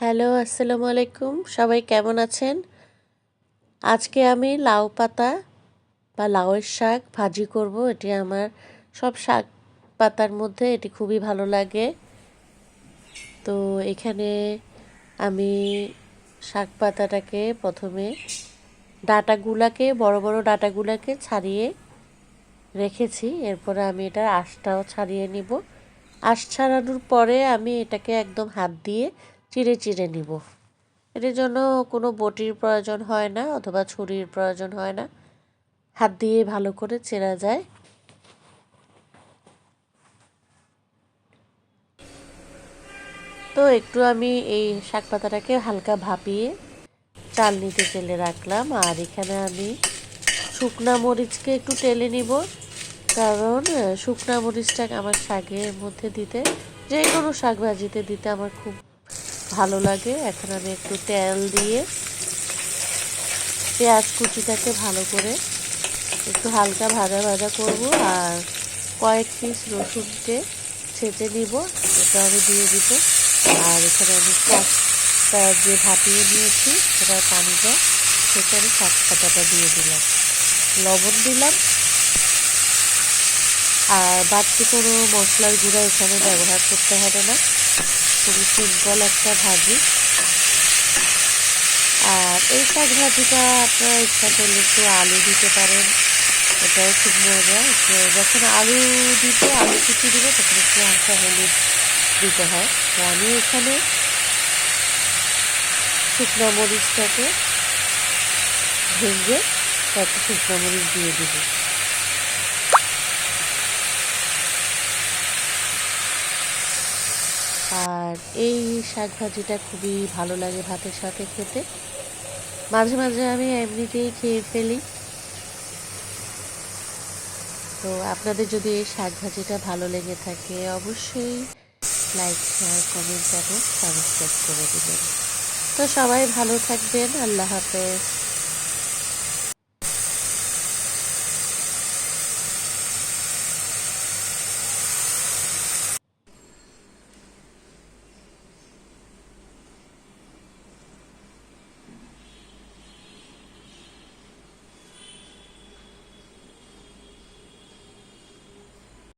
Hello, আসসালামু আলাইকুম। সবাই কেমন আছেন? আজকে আমি লাউ পাতা বা লাউয়ের শাক ভাজি করব। এটি আমার সব শাক পাতার মধ্যে এটি খুবই ভালো লাগে। তো এখানে আমি শাক পাতাটাকে প্রথমে ডাটাগুলাকে, বড় বড় ডাটাগুলাকে ছাড়িয়ে রেখেছি। এরপরে আমি এটার আঁশটাও ছাড়িয়ে নিব। আঁশ ছাড়ানোর পরে আমি এটাকে একদম হাত দিয়ে চিড়ে চিড়ে নিব। এটার জন্য কোনো বটির প্রয়োজন হয় না অথবা ছুরির প্রয়োজন হয় না। হাত দিয়ে ভালো করে চেরা যায়। তো একটু আমি এই শাক পাতাটাকে হালকা ভাপিয়ে চাল নিতে চেলে রাখলাম। আর এখানে আমি শুকনা মরিচকে একটু টেলে নিব। কারণ শুকনা মরিচটা আমার শাকের মধ্যে দিতে যে কোনো শাক ভাজিতে দিতে আমার খুব ভালো লাগে। এখন আমি একটু তেল দিয়ে পেঁয়াজ কুচিটাকে ভালো করে একটু হালকা ভাজা ভাজা করব আর কয়েক পিস রসুনকে ছেঁচে নিব এটা আমি দিয়ে দিব। আর এখানে আমি শাকটা যে ভাপিয়ে নিয়েছি সেটার পানিটা সেটা আমি শাক পাতাটা দিয়ে দিলাম। লবণ দিলাম। আর বাড়তি কোনো মশলার গুঁড়া এখানে ব্যবহার করতে হবে না। খুবই সিম্পল একটা ভাজি। আর এই শাক ভাজিটা আপনারা ইচ্ছা করলে একটু আলু দিতে পারেন, এটাও খুব মজা। যখন আলু দিতে আলু কুচি দিবে তখন একটু হালকা হলুদ দিতে হয়। তো আমি এখানে শুকনো মরিচটাকে ভেঙে কয়েকটা শুকনো মরিচ দিয়ে দিব। আর এই শাক ভাজিটা খুবই ভালো লাগে ভাতের সাথে খেতে। মাঝে মাঝে আমি এমনিতেই খেয়ে ফেলি। তো আপনাদের যদি এই শাক ভাজিটা ভালো লেগে থাকে, অবশ্যই লাইক শেয়ার কমেন্ট এবং সাবস্ক্রাইব করে দেবেন। তো সবাই ভালো থাকবেন, আল্লাহ হাফেজ।